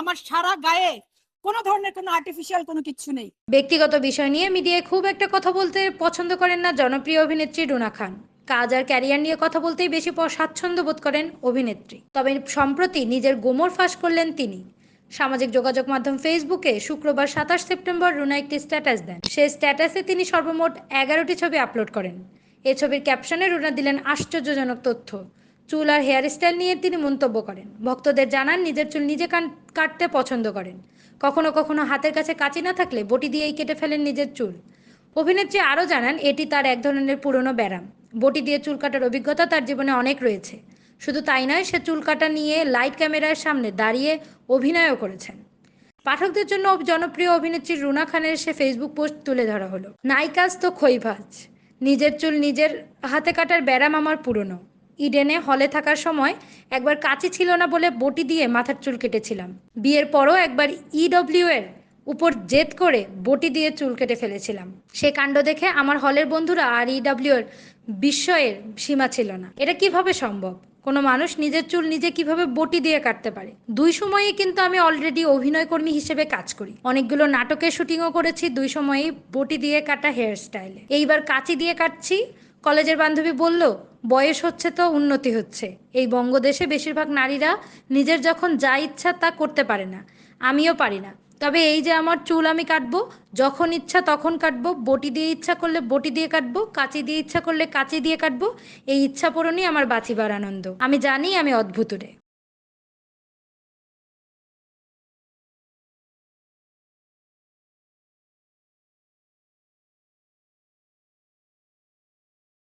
আমার সারা গায়ে কোনো ধরনের কোনো আর্টিফিশিয়াল কোনো কিছু নেই। ব্যক্তিগত বিষয় নিয়ে মিডিয়ায় খুব একটা কথা বলতে পছন্দ করেন না জনপ্রিয় অভিনেত্রী রুনা খান। কাজ আর ক্যারিয়ার নিয়ে কথা বলতেই বেশি স্বাচ্ছন্দ্য বোধ করেন অভিনেত্রী। তবে সম্প্রতি নিজের গোমর ফাঁস করলেন তিনি। সামাজিক যোগাযোগ মাধ্যম ফেসবুকে শুক্রবার সাতাশ সেপ্টেম্বর রুনা একটি স্ট্যাটাস দেন। সে স্ট্যাটাসে তিনি সর্বমোট এগারোটি ছবি আপলোড করেন। এ ছবির ক্যাপশনে রুনা দিলেন আশ্চর্যজনক তথ্য। চুল আর হেয়ার স্টাইল নিয়ে তিনি মন্তব্য করেন। ভক্তদের জানান, নিজের চুল নিজে কাটতে পছন্দ করেন। কখনো কখনো হাতের কাছে কাঁচি না থাকলে বটি দিয়েই কেটে ফেলেন নিজের চুল। অভিনেত্রী আরও জানান, এটি তার এক ধরনের পুরনো ব্যারাম। বটি দিয়ে চুল কাটার অভিজ্ঞতা তার জীবনে অনেক রয়েছে। শুধু তাই নয়, সে চুল কাটা নিয়ে লাইট ক্যামেরার সামনে দাঁড়িয়ে অভিনয়ও করেছেন। পাঠকদের জন্য জনপ্রিয় অভিনেত্রী রুনা খানের সে ফেসবুক পোস্ট তুলে ধরা হলো। নাইকাজ তো খৈভাজ নিজের চুল নিজের হাতে কাটার ব্যারাম আমার পুরনো। ইডেনে হলে থাকার সময় একবার কাঁচি ছিল না বলে বটি দিয়ে মাথার চুল কেটেছিলাম। বিয়ের পরও একবার ইডব্লিউ এর উপর জেদ করে বটি দিয়ে চুল কেটে ফেলেছিলাম। সে কাণ্ড দেখে আমার হলের বন্ধুরা আর ইডব্লিউ এর বিস্ময়ের সীমা ছিল না। এটা কীভাবে সম্ভব? কোনো মানুষ নিজের চুল নিজে কীভাবে বটি দিয়ে কাটতে পারে? দুই সময়ে কিন্তু আমি অলরেডি অভিনয় কর্মী হিসেবে কাজ করি। অনেকগুলো নাটকের শুটিংও করেছি, দুই সময়েই বটি দিয়ে কাটা হেয়ার স্টাইলে এইবার কাঁচি দিয়ে কাটছি কলেজের বান্ধবী বলল, বয়স হচ্ছে তো, উন্নতি হচ্ছে। এই বঙ্গদেশে বেশিরভাগ নারীরা নিজের যখন যা ইচ্ছা তা করতে পারে না। আমিও পারি না। তবে এই যে আমার চুল আমি কাটবো, যখন ইচ্ছা তখন কাটবো, বটি দিয়ে ইচ্ছা করলে বটি দিয়ে কাটবো, কাঁচি দিয়ে ইচ্ছা করলে কাঁচি দিয়ে কাটবো, এই ইচ্ছা পূরণই আমার বাঁচিবার আনন্দ। আমি জানি আমি অদ্ভুত রে।